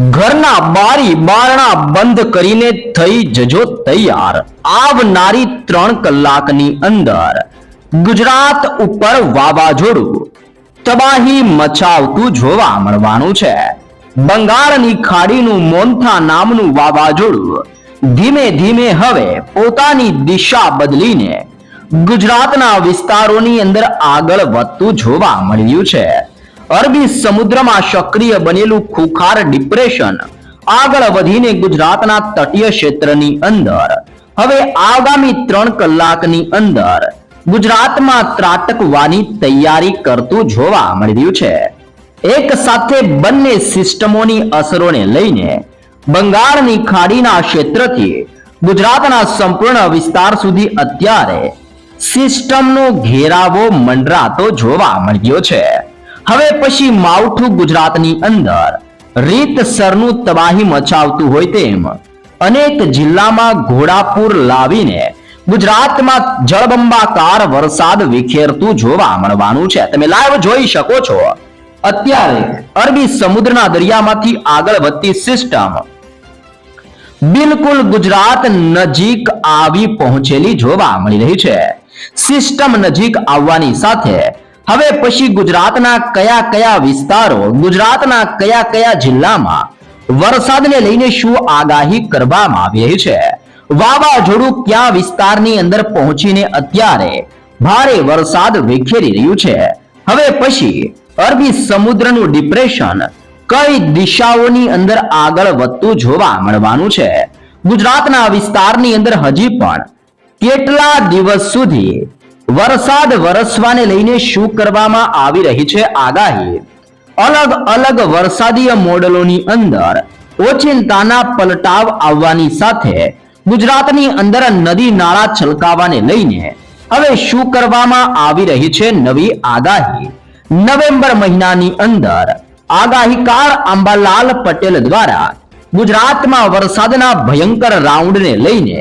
ઘરના બારી બારણા બંધ કરીને થઈ જજો તૈયાર. આવનારી ત્રણ કલાકની અંદર ગુજરાત ઉપર વાવાઝોડું. તબાહી મચાવતું જોવા મળવાનું છે. બંગાળની ખાડીનું મોન્થા નામનું વાવાઝોડું ધીમે ધીમે હવે પોતાની દિશા બદલીને ગુજરાતના વિસ્તારોની અંદર આગળ વધતું જોવા મળ્યું છે. અરબી સમુદ્રમાં સક્રિય બનેલું ખુખાર ડિપ્રેશન આગળ વધીને ગુજરાતના તટીય ક્ષેત્રની અંદર. હવે આગામી ત્રણ કલાકની અંદર ગુજરાતમાં ત્રાટકવાની તૈયારી કરતું જોવા મળ્યું છે. એક સાથે બંને સિસ્ટમોની અસરોને લઈને બંગાળની ખાડીના ક્ષેત્રથી ગુજરાતના સંપૂર્ણ વિસ્તાર સુધી અત્યારે સિસ્ટમનો ઘેરાવો મંડરાતો જોવા મળ્યો છે. હવે પછી માવઠું ગુજરાતની અંદર. રીતસરનું તબાહી મચાવતું હોય તેમ અનેક જિલ્લામાં ઘોડાપુર લાવીને ગુજરાતમાં જળબંબાકાર વરસાદ વિખેરતું જોવા મળવાનું છે. તમે લાઈવ જોઈ શકો છો. અત્યારે અરબી સમુદ્રના દરિયામાંથી આગળ વધતી સિસ્ટમ બિલકુલ ગુજરાત નજીક આવી પહોંચેલી જોવા મળી રહી છે. સિસ્ટમ નજીક આવવાની સાથે હવે પછી ગુજરાતના કયા કયા વિસ્તારો, ગુજરાતના કયા કયા જિલ્લામાં વરસાદને લઈને શું આગાહી કરવામાં આવી રહી છે? વાવાઝોડું કયા વિસ્તારની અંદર પહોંચીને અત્યારે ભારે વરસાદ વિખેરી રહ્યું છે? હવે પછી અરબી સમુદ્રનું ડિપ્રેશન કઈ દિશાઓની અંદર આગળ વધતું જોવા મળવાનું છે? ગુજરાતના વિસ્તારની અંદર હજી પણ કેટલા દિવસ સુધી વરસાદ વરસવાને લઈને શું કરવામાં આવી રહી છે આગાહી? અલગ અલગ વરસાદીય મોડલોની અંદર ઓચિંતાના પલટાવ આવવાની સાથે ગુજરાતની અંદર નદી નાળા છલકાવાને લઈને હવે શું કરવામાં આવી રહી છે નવી આગાહી? નવેમ્બર મહિનાની અંદર આગાહીકાર અંબાલાલ પટેલ દ્વારા ગુજરાતમાં વરસાદના ભયંકર રાઉન્ડને લઈને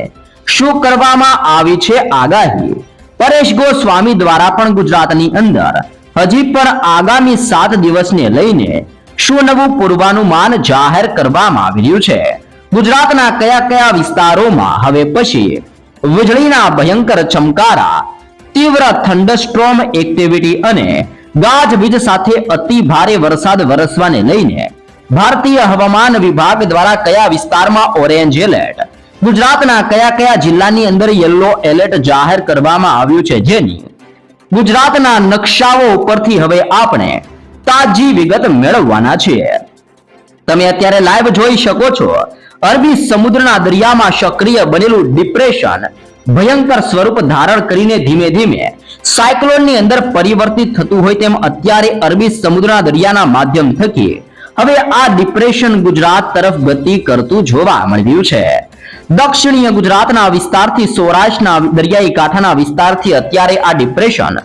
શું કરવામાં આવી છે આગાહી? પરેશ ગોસ્વામી દ્વારા પણ ગુજરાતની અંદર હજી પણ આગામી સાત દિવસને લઈને શું નવું પૂર્વાનુમાન જાહેર કરવામાં આવી રહ્યું છે? ગુજરાતના કયા કયા વિસ્તારોમાં હવે પછી વીજળીના ભયંકર ચમકારા, તીવ્ર થંડરસ્ટ્રોમ એક્ટિવિટી અને ગાજવીજ સાથે અતિ ભારે વરસાદ વરસવાને લઈને ભારતીય હવામાન વિભાગ દ્વારા કયા વિસ્તારમાં ઓરેન્જ એલર્ટ ગુજરાતના કયા કયા જિલ્લાની અંદર યલો એલર્ટ જાહેર કરવામાં આવ્યું છે જેની ગુજરાતના નકશાઓ ઉપરથી હવે આપણે તાજી વિગત મેળવવાના છીએ. તમે અત્યારે લાઈવ જોઈ શકો છો. અરબી સમુદ્રના દરિયામાં સક્રિય બનેલું ડિપ્રેશન ભયંકર સ્વરૂપ ધારણ કરીને ધીમે ધીમે સાયક્લોનની અંદર પરિવર્તિત થતું હોય તેમ અત્યારે અરબી સમુદ્રના દરિયાના માધ્યમ થકી હવે આ ડિપ્રેશન ગુજરાત તરફ ગતિ કરતું જોવા મળ્યું છે. દક્ષિણીય ગુજરાતના વિસ્તારથી સૌરાષ્ટ્રના દરિયાઈ કાંઠાના વિસ્તારથી અત્યારે આ ડિપ્રેશન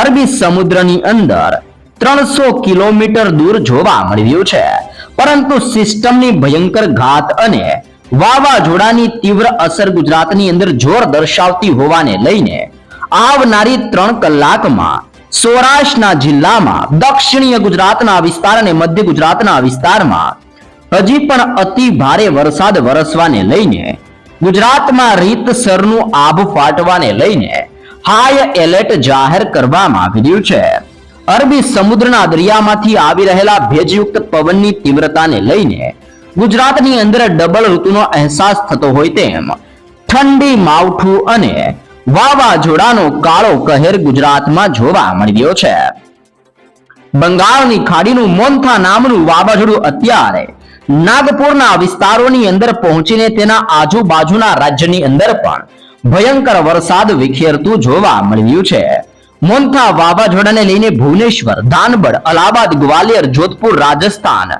અરબી સમુદ્રની અંદર ત્રણસો કિલોમીટર દૂર જોવા મળી રહ્યું છે. પરંતુ સિસ્ટમની ભયંકર ઘાત અને વાવાઝોડાની તીવ્ર અસર ગુજરાતની અંદર જોર દર્શાવતી હોવાને લઈને આવનારી ત્રણ કલાકમાં સૌરાષ્ટ્રના જિલ્લામાં, દક્ષિણીય ગુજરાતના વિસ્તાર અને મધ્ય ગુજરાતના વિસ્તારમાં હજી પણ અતિ ભારે વરસાદ વરસવાને લઈને ગુજરાતમાં રીતસરનું આભ ફાટવાને લઈને હાઈ એલર્ટ જાહેર કરવામાં આવી રહ્યું છે. અરબી સમુદ્રના દરિયામાંથી આવી રહેલા ભેજયુક્ત પવનની તીવ્રતાને લઈને ગુજરાતની અંદર ડબલ ઋતુનો અહેસાસ થતો હોય તેમ ઠંડી, માવઠું અને વાવાઝોડાનો કાળો કહેર ગુજરાતમાં જોવા મળ્યો છે. બંગાળની ખાડીનું મોન્થા નામનું વાવાઝોડું અત્યારે નાગપુરના વિસ્તારોની અંદર પહોંચીને તેના આજુબાજુના રાજ્યની અંદર પણ ભયંકર વરસાદ વિખેરતું જોવા મળ્યું છે. મોન્થા વાવાઝોડાને લઈને ભુવનેશ્વર ધાનબડ અલ્હાબાદ, ગ્વાલિયર, જોધપુર, રાજસ્થાન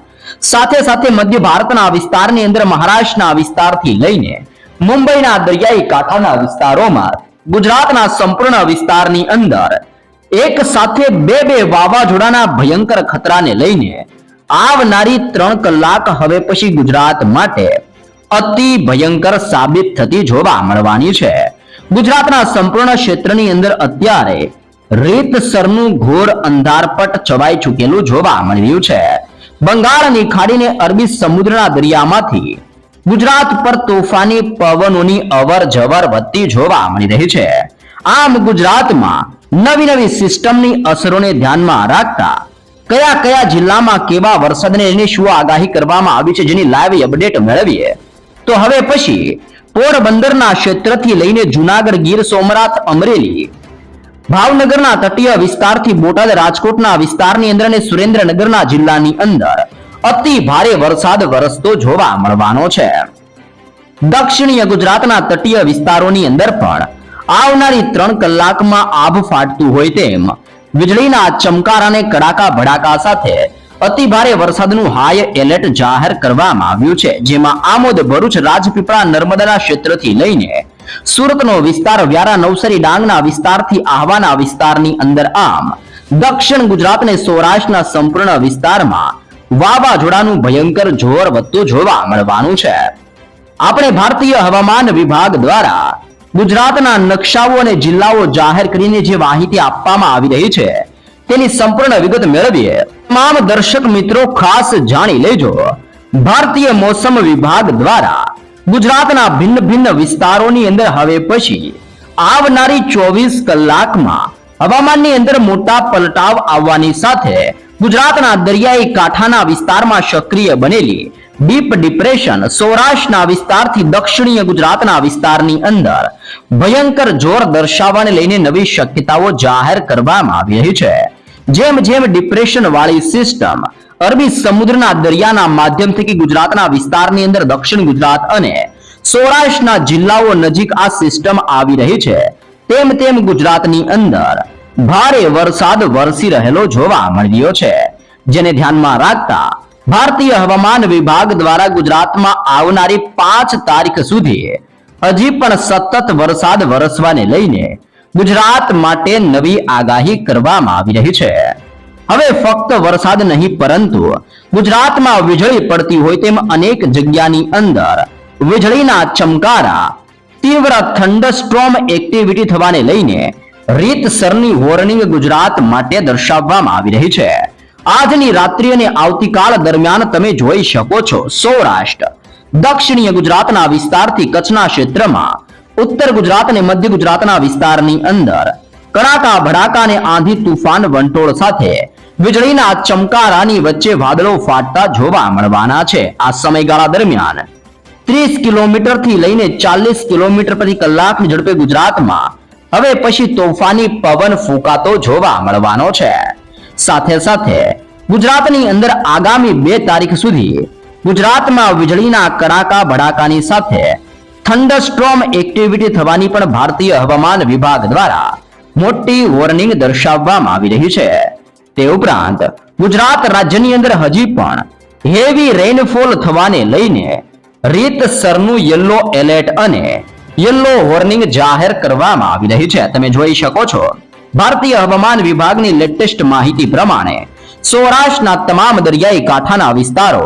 સાથે સાથે મધ્ય ભારતના વિસ્તારની અંદર મહારાષ્ટ્રના વિસ્તારથી લઈને મુંબઈના દરિયાઈ કાંઠાના વિસ્તારોમાં ગુજરાતના સંપૂર્ણ વિસ્તારની અંદર એક સાથે બે બે વાવાઝોડાના ભયંકર ખતરાને લઈને આવનારી ત્રણ કલાક હવે પછી ગુજરાત માટે અતિ ભયંકર સાબિત થતી જોવા મળવાની છે. ગુજરાતના સંપૂર્ણ ક્ષેત્રની અંદર અત્યારે રીતસરનું ઘોર અંધારપટ છવાઈ ચૂકેલું જોવા મળ્યું છે. બંગાળની ખાડીને અરબી સમુદ્રના દરિયામાંથી ગુજરાત પર તોફાની પવનોની અવર જવર વધતી જોવા મળી રહી છે. આમ ગુજરાતમાં નવી નવી સિસ્ટમની અસરોને ધ્યાનમાં રાખતા કયા કયા જિલ્લામાં કેવા વરસાદને લઈને શું આગાહી કરવામાં આવી છે જેની લાઈવ અપડેટ મેળવીએ? તો હવે પછી પોરબંદરના ક્ષેત્રથી લઈને જુનાગઢ, ગીર સોમનાથ, અમરેલી, ભાવનગરના તટીય વિસ્તારથી બોટાદ, રાજકોટના વિસ્તારની અંદર અને સુરેન્દ્રનગરના જિલ્લાની અંદર અતિ ભારે વરસાદ વરસતો જોવા મળવાનો છે. દક્ષિણીય ગુજરાતના તટીય વિસ્તારોની અંદર પણ આવનારી ત્રણ કલાકમાં આભ ફાટતું હોય તેમ વીજળીના ચમકાર અને કડાકા ભડાકા સાથે અતિ ભારે વરસાદનું હાઈ એલર્ટ જાહેર કરવામાં આવ્યું છે, જેમાં આમોદ, ભરૂચ, રાજપીપળા, નર્મદાના ક્ષેત્રથી લઈને સુરતનો વિસ્તાર, વ્યારા, નવસરી, ડાંગના વિસ્તારથી આહવાના વિસ્તારની અંદર આમ દક્ષિણ ગુજરાત અને સૌરાષ્ટ્રના સંપૂર્ણ વિસ્તારમાં વાવાઝોડાનું ભયંકર જોર વધતું જોવા મળવાનું છે. આપણે ભારતીય હવામાન વિભાગ દ્વારા ગુજરાતના નકશાઓ અને જિલ્લાઓ જાહેર કરીને જે માહિતી આપવામાં આવી રહી છે, તેની સંપૂર્ણ વિગત મેળવીએ. તમામ દર્શક મિત્રો ખાસ જાણી લેજો. ભારતીય મોસમ વિભાગ દ્વારા ગુજરાતના ભિન્ન ભિન્ન વિસ્તારોની અંદર હવે પછી આવનારી ચોવીસ કલાકમાં હવામાનની અંદર મોટા પલટાવ આવવાની સાથે ગુજરાતના દરિયાઈ કાંઠાના વિસ્તારમાં સક્રિય બનેલી ડીપ ડિપ્રેશન સૌરાષ્ટ્રના વિસ્તારથી દક્ષિણીય ગુજરાતના વિસ્તારની અંદર ભયંકર જોર દર્શાવવાને લઈને નવી શક્યતાઓ જાહેર કરવામાં આવી રહી છે. જેમ જેમ ડિપ્રેશન વાળી સિસ્ટમ અરબી સમુદ્રના દરિયાના માધ્યમથી ગુજરાતના વિસ્તારની અંદર દક્ષિણ ગુજરાત અને સૌરાષ્ટ્રના જિલ્લાઓ નજીક આ સિસ્ટમ આવી રહી છે, તેમ તેમ ગુજરાતની અંદર ભારે વરસાદ વરસી રહેલો જોવા મળ્યો છે. જેને ધ્યાનમાં રાખતા ભારતીય હવામાન વિભાગ દ્વારા ગુજરાતમાં આવનારી પાંચ તારીખ સુધી હજી પણ સતત વરસાદ વરસવાને લઈને ગુજરાત માટે નવી આગાહી કરવામાં આવી રહી છે. હવે ફક્ત વરસાદ નહીં, પરંતુ ગુજરાતમાં વીજળી પડતી હોય તેમ અનેક જગ્યાની અંદર વીજળીના ચમકારા, તીવ્ર થંડરસ્ટ્રોમ એક્ટિવિટી થવાને લઈને રીતસરની વોર્નિંગ ગુજરાત માટે દર્શાવવામાં આવી રહી છે. આજની રાત્રિ અને આવતીકાલ દરમિયાન તમે જોઈ શકો છો સૌરાષ્ટ્ર. દક્ષિણીય ગુજરાતના વિસ્તારથી કચ્છના ક્ષેત્રમાં, ઉત્તર ગુજરાત અને મધ્ય ગુજરાતના વિસ્તારની અંદર કડાકા, ભડાકા અને આંધી તુફાન વંટોળ સાથે વીજળીના ચમકારાની વચ્ચે વાદળો ફાટતા જોવા મળવાના છે. આ સમયગાળા દરમિયાન ત્રીસ કિલોમીટરથી લઈને ચાલીસ કિલોમીટર પ્રતિ કલાકની ઝડપે ગુજરાતમાં હવે પછી તોફાની પવન ફૂંકાતો જોવા મળવાનો છે. સાથે સાથે ગુજરાતની અંદર આગામી બે તારીખ સુધી ગુજરાતમાં વીજળીના કડાકા ભડાકાની સાથે થંડરસ્ટ્રોમ એક્ટિવિટી થવાની પણ ભારતીય હવામાન વિભાગ દ્વારા મોટી વોર્નિંગ દર્શાવવામાં આવી રહી છે. તે ઉપરાંત ગુજરાત રાજ્યની અંદર હજી પણ હેવી રેનફોલ થવાને લઈને રીતસરનું યલો એલર્ટ અને યલો વોર્નિંગ જાહેર કરવામાં આવી રહી છે. તમે જોઈ શકો છો ભારતીય હવામાન વિભાગની લેટેસ્ટ માહિતી પ્રમાણે સૌરાષ્ટ્રના તમામ દરિયાઈ કાંઠાના વિસ્તારો,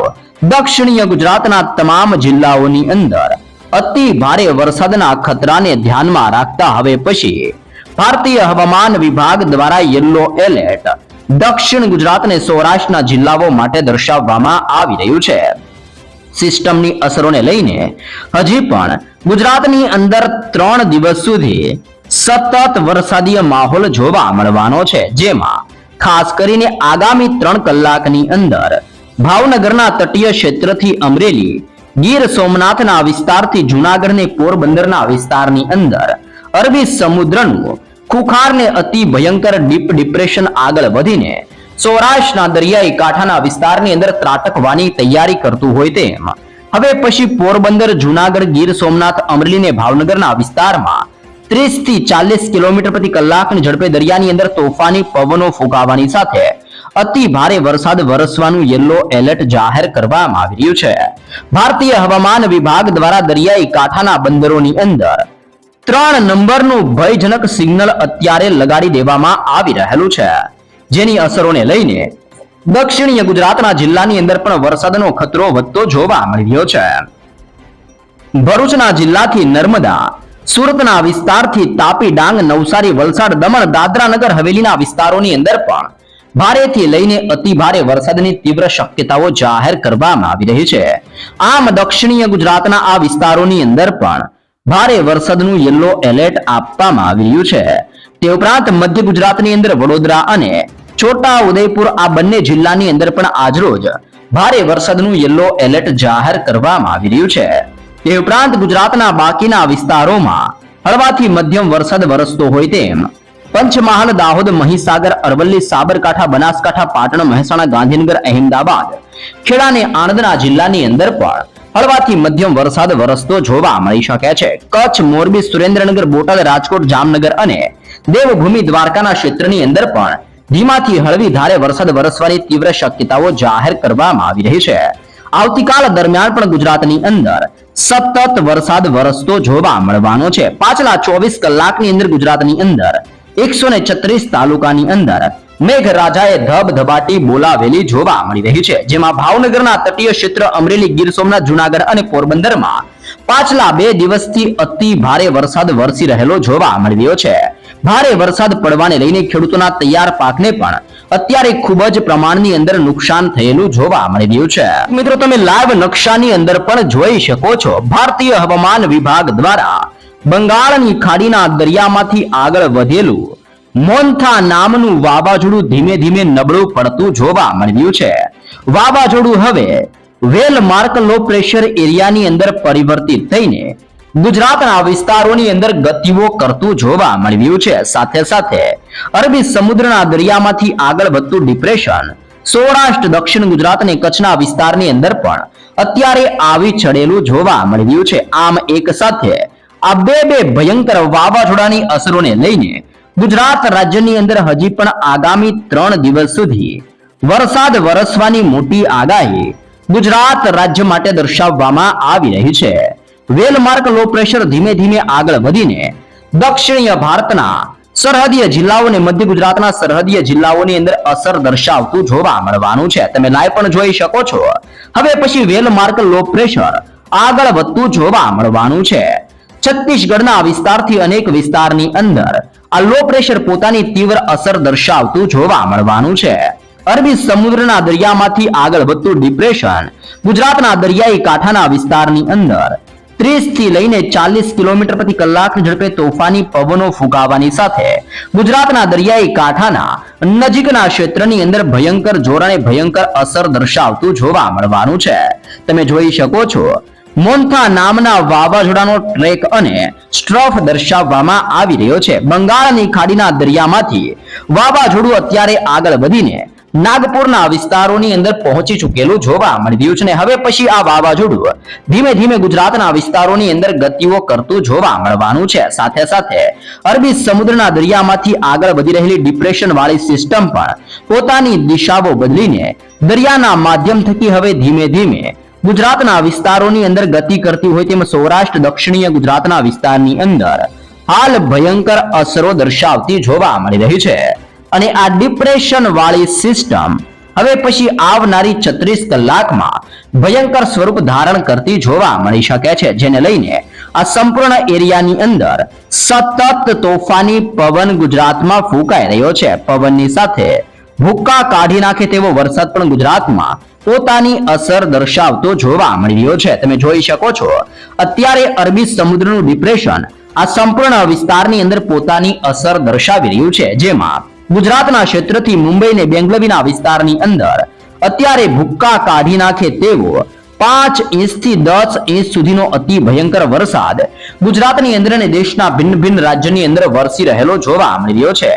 દક્ષિણીય ગુજરાતના તમામ જિલ્લાઓની અંદર અતિ ભારે વરસાદના ખતરાને ધ્યાનમાં રાખતા હવે પછી ભારતીય હવામાન વિભાગ દ્વારા યલો એલર્ટ દક્ષિણ ગુજરાત અને સૌરાષ્ટ્રના જિલ્લાઓ માટે દર્શાવવામાં આવી રહ્યું છે. સિસ્ટમની અસરોને લઈને હજી પણ ગુજરાતની અંદર ત્રણ દિવસ સુધી સતત વરસાદીય માહોલ જોવા મળવાનો છે, જેમાં ખાસ કરીને આગામી ત્રણ કલાકની અંદર ભાવનગરના તટીય ક્ષેત્રથી અમરેલી, ગીર સોમનાથના વિસ્તારથી જૂનાગઢને પોરબંદરના વિસ્તારની અંદર અરબી સમુદ્રનું ખુખારને અતિ ભયંકર ડીપ ડિપ્રેશન આગળ વધીને સૌરાષ્ટ્રના દરિયાઈ કાંઠાના વિસ્તારની અંદર ત્રાટકવાની તૈયારી કરતું હોય તેમ. હવે પછી પોરબંદર, જુનાગઢ, ગીર સોમનાથ અમરેલી ને ભાવનગરના વિસ્તારમાં ત્રીસથી ચાલીસ કિલોમીટર પ્રતિ કલાકની ઝડપે દરિયાની અંદર તોફાની પવનો ફૂંકાવાની સાથે અતિ ભારે વરસાદ વરસવાનું યલો એલર્ટ જાહેર કરવામાં આવી રહ્યું છે. ભારતીય હવામાન વિભાગ દ્વારા દરિયાઈ કાંઠાના બંદરોની અંદર ત્રણ નંબરનું ભયજનક સિગ્નલ અત્યારે લગાડી દેવામાં આવી રહેલું છે. જેની અસરોને લઈને દક્ષિણીય ગુજરાતના જિલ્લાની અંદર પણ વરસાદનો ખતરો વધતો જોવા મળી રહ્યો છે. ભરૂચના જિલ્લાથી નર્મદા સુરતના વિસ્તારથી તાપી ડાંગ, નવસારી, વલસાડ, દમણ દાદરાનગર હવેલીના વિસ્તારોની અંદર પણ ભારેથી લઈને અતિ ભારે વરસાદની તીવ્ર શક્યતાઓ જાહેર કરવામાં આવી રહી છે. આમ દક્ષિણીય ગુજરાતના આ વિસ્તારોની અંદર પણ ભારે વરસાદનું યલો એલર્ટ આપવામાં આવી રહ્યું છે. તે ઉપરાંત મધ્ય ગુજરાતની અંદર વડોદરા અને છોટા ઉદયપુર આ બંને જિલ્લાની અંદર પણ આજરોજ ભારે વરસાદનું યલો એલર્ટ જાહેર કરવામાં આવી રહ્યું છે. તે ઉપરાંત ગુજરાતના બાકીના વિસ્તારોમાં હળવાથી મધ્યમ વરસાદ વરસતો હોય તેમ પંચમહાલ, દાહોદ, મહીસાગર, અરવલ્લી, સાબરકાંઠા, બનાસકાંઠા, પાટણ, મહેસાણા, ગાંધીનગર, અહેમદાબાદ, ખેડા અને આણંદના જિલ્લાની અંદર પણ હળવાથી મધ્યમ વરસાદ વરસતો જોવા મળી શકે છે. કચ્છ, મોરબી, સુરેન્દ્રનગર, બોટાદ, રાજકોટ, જામનગર અને દેવભૂમિ દ્વારકાના ક્ષેત્રની અંદર પણ ધીમાથી હળવી ધારે વરસાદ વરસવાની તીવ્ર શક્યતાઓ જાહેર કરવામાં આવી રહી છે. આવતીકાલ દરમિયાન પણ ગુજરાતની અંદર સતત વરસાદ વરસતો જોવા મળવાનો છે. પાછલા ચોવીસ કલાકની અંદર ગુજરાતની અંદર એકસો તાલુકાની અંદર મેઘરાજાએ ધબધબાટી બોલાવેલી જોવા મળી રહી છે. જેમાં ભાવનગરના તટીય ક્ષેત્ર, અમરેલી, ગીર સોમનાથ, જુનાગઢ અને પોરબંદરમાં પાછલા બે દિવસથી અતિ ભારે વરસાદ વરસી રહેલો જોવા મળી રહ્યો છે. ભારે વરસાદ પડવાને લઈને ખેડૂતોના તૈયાર પાકને પણ અત્યારે ખૂબ જ પ્રમાણની અંદર નુકસાન થયેલું જોવા મળી રહ્યું છે. મિત્રો, તમે લાઈવ નકશાની અંદર પણ જોઈ શકો છો. ભારતીય હવામાન વિભાગ દ્વારા બંગાળની ખાડીના દરિયામાંથી આગળ વધેલું મોન્થા નામનું વાવાઝોડું ધીમે ધીમે નબળું પડતું જોવા મળી રહ્યું છે. વાવાઝોડું હવે વેલ માર્ક લો પ્રેશર એરિયાની અંદર પરિવર્તિત થઈને ગુજરાતના વિસ્તારોની અંદર ગતિઓ કરતું જોવા મળ્યું છે. સાથે સાથે અરબી સમુદ્રના દરિયામાંથી આગળ વધતું ડિપ્રેશન સૌરાષ્ટ્ર, દક્ષિણ ગુજરાત કચ્છના વિસ્તારની અંદર પણ અત્યારે આવી ચડેલું જોવા મળ્યું છે. આમ એક સાથે આ બે બે ભયંકર વાવાઝોડાની અસરોને લઈને ગુજરાત રાજ્યની અંદર હજી પણ આગામી ત્રણ દિવસ સુધી વરસાદ વરસવાની મોટી આગાહી ગુજરાત રાજ્ય માટે દર્શાવવામાં આવી રહી છે. વેલમાર્ક લો પ્રેશર ધીમે ધીમે આગળ વધીને દક્ષિણીય ભારતના સરહદીય જિલ્લાઓ અને મધ્ય ગુજરાતના સરહદીય જિલ્લાઓની અંદર અસર દર્શાવતું જોવા મળવાનું છે. તમે લાઈવ પણ જોઈ શકો છો. હવે પછી વેલમાર્ક લો પ્રેશર આગળ વધતું જોવા મળવાનું છે. છત્તીસગઢના વિસ્તારથી અનેક વિસ્તારની અંદર આ લો પ્રેશર પોતાની તીવ્ર અસર દર્શાવતું જોવા મળવાનું છે. અરબી સમુદ્રના દરિયામાંથી આગળ વધતું ડિપ્રેશન ગુજરાતના દરિયાઈ કાંઠાના વિસ્તારની અંદર ત્રીસથી લઈને ચાલીસ કિલોમીટર પ્રતિ કલાકની ઝડપે તોફાની પવનો ફૂંકાવાની સાથે ગુજરાતના દરિયાઈ કાંઠાના નજીકના ક્ષેત્રની અંદર ભયંકર જોર ભયંકર અસર દર્શાવતું જોવા મળવાનું છે. તમે જોઈ શકો છો, મોન્થા નામના વાવાઝોડાનો ટ્રેક અને સ્ટ્રફ દર્શાવવામાં આવી રહ્યો છે. બંગાળની ખાડીના દરિયામાંથી વાવાઝોડું અત્યારે આગળ વધીને નાગપુરના વિસ્તારોની અંદર પહોંચી ચૂકેલું જોવા મળી છે અને હવે પછી આ વાવાઝોડું ધીમે ધીમે ગુજરાતના વિસ્તારોની અંદર ગતિઓ કરતું જોવા મળવાનું છે. સાથે સાથે અરબી સમુદ્રના દરિયામાંથી આગળ વધી રહેલી ડિપ્રેશન વાળી સિસ્ટમ પણ પોતાની દિશાઓ બદલીને દરિયાના માધ્યમ થકી હવે ધીમે ધીમે ગુજરાતના વિસ્તારોની અંદર ગતિ કરતી હોય તેમ સૌરાષ્ટ્ર, દક્ષિણીય ગુજરાતના વિસ્તારની અંદર હાલ ભયંકર અસરો દર્શાવતી જોવા મળી રહી છે. અને આ ડિપ્રેશન વાળી સિસ્ટમ હવે પછી આવનારી છત્રીસ કલાકમાં ભયંકર સ્વરૂપ ધારણ કરતી જોવા મળી શકે છે, જેને લઈને આ સંપૂર્ણ એરિયાની અંદર સતત તોફાની પવન ગુજરાતમાં ફૂંકાઈ રહ્યો છે. પવનની સાથે ભૂક્કા કાઢી નાખે તેવો વરસાદ પણ ગુજરાતમાં પોતાની અસર દર્શાવતો જોવા મળી રહ્યો છે. તમે જોઈ શકો છો, અત્યારે અરબી સમુદ્રનું ડિપ્રેશન આ સંપૂર્ણ વિસ્તારની અંદર પોતાની અસર દર્શાવી રહ્યું છે, જેમાં ગુજરાતના ક્ષેત્રથી મુંબઈને બેંગલવીના વિસ્તારની અંદર અત્યારે ભૂક્કા કાઢી નાખે તેવો પાંચ ઇંચથી દસ ઇંચ સુધીનો અતિ ભયંકર વરસાદ ગુજરાતની અંદર અને દેશના ભિન્ન ભિન્ન રાજ્યની અંદર વરસી રહેલો જોવા મળી રહ્યો છે.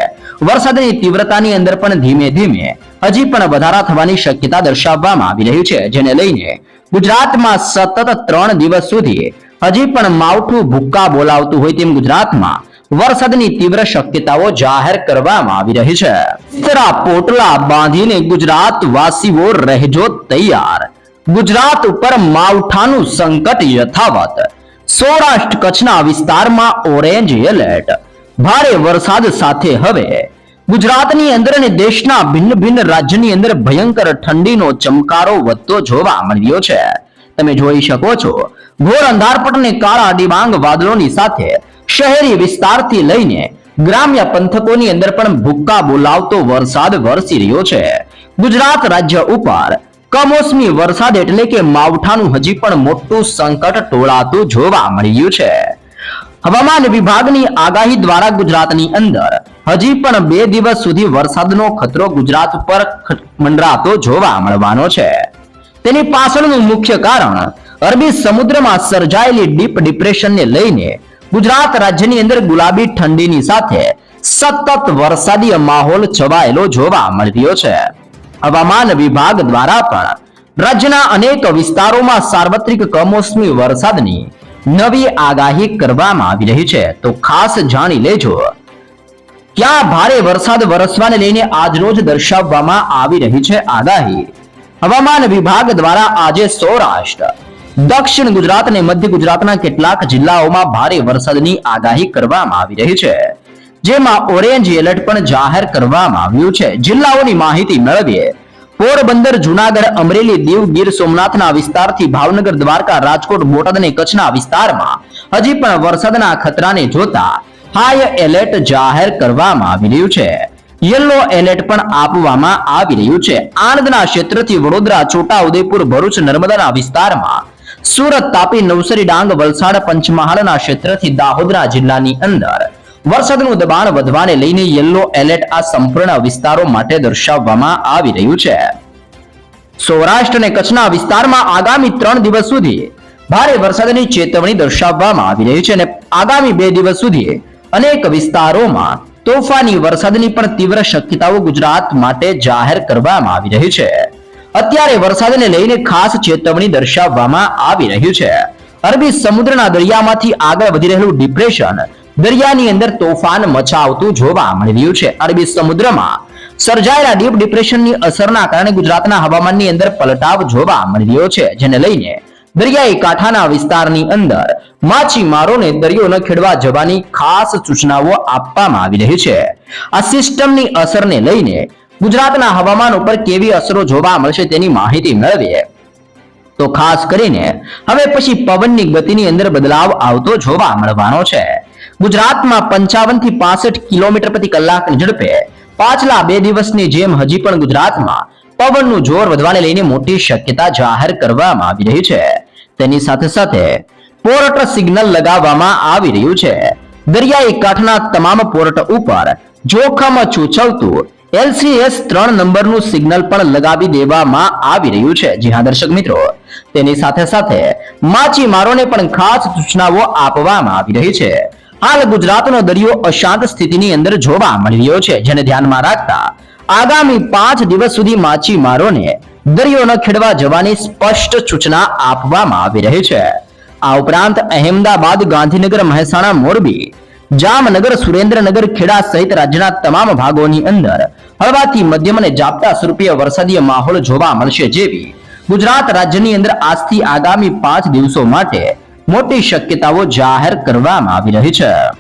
વરસાદની તીવ્રતાની અંદર પણ ધીમે ધીમે હજી પણ વધારા થવાની શક્યતા દર્શાવવામાં આવી રહ્યું છે, જેને લઈને ગુજરાતમાં સતત ત્રણ દિવસ સુધી હજી પણ માવઠું ભૂક્કા બોલાવતું હોય તેમ ગુજરાતમાં વરસાદની તીવ્ર શક્યતાઓ જાહેર કરવામાં આવી રહી છે. પોટલા બાંધીને ગુજરાત વાસીઓ રહેજો તૈયાર. ગુજરાત ઉપર માવઠાનું સંકટ યથાવત. સૌરાષ્ટ્ર કચ્છના વિસ્તારમાં ઓરેન્જ એલર્ટ. ભારે વરસાદ સાથે હવે ગુજરાતની અંદર અને દેશના ભિન્ન ભિન્ન રાજ્યની અંદર ભયંકર ઠંડીનો ચમકારો વધતો જોવા મળ્યો છે. તમે જોઈ શકો છો. ઘોર અંધારપટ અને કાળા ડિબાંગ વાદળોની સાથે શહેરી વિસ્તારથી લઈને ગ્રામ્ય પંથકોની અંદર પણ ભૂક્કા બોલાવતો વરસાદ વરસી રહ્યો છે. ગુજરાત રાજ્ય ઉપર કમોસમી વરસાદ એટલે કે માવઠાનું હજી પણ મોટું સંકટ ટોળાતું જોવા મળ્યું છે. હવામાન વિભાગની આગાહી દ્વારા ગુજરાતની અંદર હજી પણ બે દિવસ સુધી વરસાદનો ખતરો ગુજરાત પર મંડરાતો જોવા મળવાનો છે. તેની પાછળનું મુખ્ય કારણ અરબી સમુદ્રમાં સર્જાયેલી ડીપ ડિપ્રેશનને લઈને ગુજરાત રાજ્યની અંદર ગુલાબી ઠંડીની સાથે સતત વરસાદી માહોલ છવાયેલો જોવા મળી છે. હવામાન વિભાગ દ્વારા પણ રાજ્યના અનેક વિસ્તારોમાં સાર્વત્રિક કમોસમી વરસાદની નવી આગાહી કરવામાં આવી રહી છે. તો ખાસ જાણી લેજો. ક્યાં ભારે વરસાદ વરસવાને લઈને આજરોજ દર્શાવવામાં આવી રહી છે આગાહી? હવામાન વિભાગ દ્વારા આજે સૌરાષ્ટ્ર દક્ષિણ ગુજરાત અને મધ્ય ગુજરાતના કેટલાક જિલ્લાઓમાં ભારે વરસાદની આગાહી કરવામાં આવી રહી છે. જેમાં ઓરેન્જ એલર્ટ પણ જાહેર કરવામાં આવ્યું છે. જિલ્લાઓની માહિતી મેળવીએ. પોરબંદર, જુનાગઢ, અમરેલી દીવ ગીર સોમનાથના વિસ્તારથી ભાવનગર, દ્વારકા, રાજકોટ, બોટાદ અને કચ્છના વિસ્તારમાં હજી પણ વરસાદના ખતરાને જોતા હાઈ એલર્ટ જાહેર કરવામાં આવી રહ્યું છે. યલો એલર્ટ પણ આપવામાં આવી રહ્યું છે. આણંદના ક્ષેત્રથી વડોદરા છોટા ઉદેપુર ભરૂચ, નર્મદાના વિસ્તારમાં સુરત તાપી નવસારી ડાંગ વલસાડ પંચમહાલના ક્ષેત્રથી દાહોદરા જિલ્લાની અંદર. વરસાદનું દબાણ વધવાને લઈને યલો એલર્ટ આ સંપૂર્ણ વિસ્તારો માટે દર્શાવવામાં આવી રહ્યું છે. સૌરાષ્ટ્ર અને કચ્છના વિસ્તારમાં આગામી ત્રણ દિવસ સુધી ભારે વરસાદની ચેતવણી દર્શાવવામાં આવી રહી છે અને આગામી બે દિવસ સુધી અનેક વિસ્તારોમાં તોફાની વરસાદની પણ તીવ્ર શક્યતાઓ ગુજરાત માટે જાહેર કરવામાં આવી રહી છે. અત્યારે વરસાદને લઈને ખાસ ચેતવણી દર્શાવવામાં આવી રહ્યું છે. અરબી સમુદ્રના દરિયામાંથી આગળ વધી રહેલું ડિપ્રેશન દરિયાની અંદર તોફાન મચાવતું જોવા મળી રહ્યું છે. અરબી સમુદ્રમાં સર્જાયેલા ડીપ ડિપ્રેશનની અસરના કારણે ગુજરાતના હવામાનની અંદર પલટાવ જોવા મળી રહ્યો છે, જેને લઈને દરિયાઈ કાંઠાના વિસ્તારની અંદર માછીમારોને દરિયો ન ખેડવા જવાની ખાસ સૂચનાઓ આપવામાં આવી રહી છે. આ સિસ્ટમની અસરને લઈને ગુજરાતના હવામાન ઉપર કેવી અસરો જોવા મળશે તેની માહિતી મેળવીએ. તો ખાસ કરીને હવે પછી પવનની ગતિની અંદર બદલાવ આવતો જોવા મળવાનો છે. ગુજરાતમાં પંચાવનથી પાસઠ કિલોમીટર પ્રતિ કલાકની ઝડપે પાછલા બે દિવસની જેમ હજી પણ ગુજરાતમાં પવનનું જોર વધવાને લઈને મોટી શક્યતા જાહેર કરવામાં આવી રહી છે. તેની સાથે સાથે પોર્ટ સિગ્નલ લગાવવામાં આવી રહ્યું છે. દરિયાઈ કાંઠના તમામ પોર્ટ ઉપર જોખમ સૂચવતું એલસીએસ ત્રણ નંબરનું સિગ્નલ પણ લગાવી દેવામાં આવી રહ્યું છે. જી હા, દર્શક મિત્રો, તેની સાથે સાથે માછીમારોને પણ ખાસ સૂચનાઓ આપવામાં આવી રહી છે. હાલ ગુજરાતનો દરિયો અશાંત સ્થિતિની અંદર જોવા મળી રહ્યો છે, જેને ધ્યાનમાં રાખતા આગામી પાંચ દિવસ સુધી માછીમારોને દરિયો ન ખેડવા જવાની સ્પષ્ટ સૂચના આપવામાં આવી રહી છે. આ ઉપરાંત અહેમદાબાદ ગાંધીનગર મહેસાણા મોરબી જામનગર, સુરેન્દ્રનગર, ખેડા સહિત રાજ્યના તમામ ભાગોની અંદર હળવાથી મધ્યમ અને ઝાપટા સ્વરૂપીય વરસાદીય માહોલ જોવા મળશે જેવી ગુજરાત રાજ્યની અંદર આજથી આગામી પાંચ દિવસો માટે મોટી શક્યતાઓ જાહેર કરવામાં આવી રહી છે.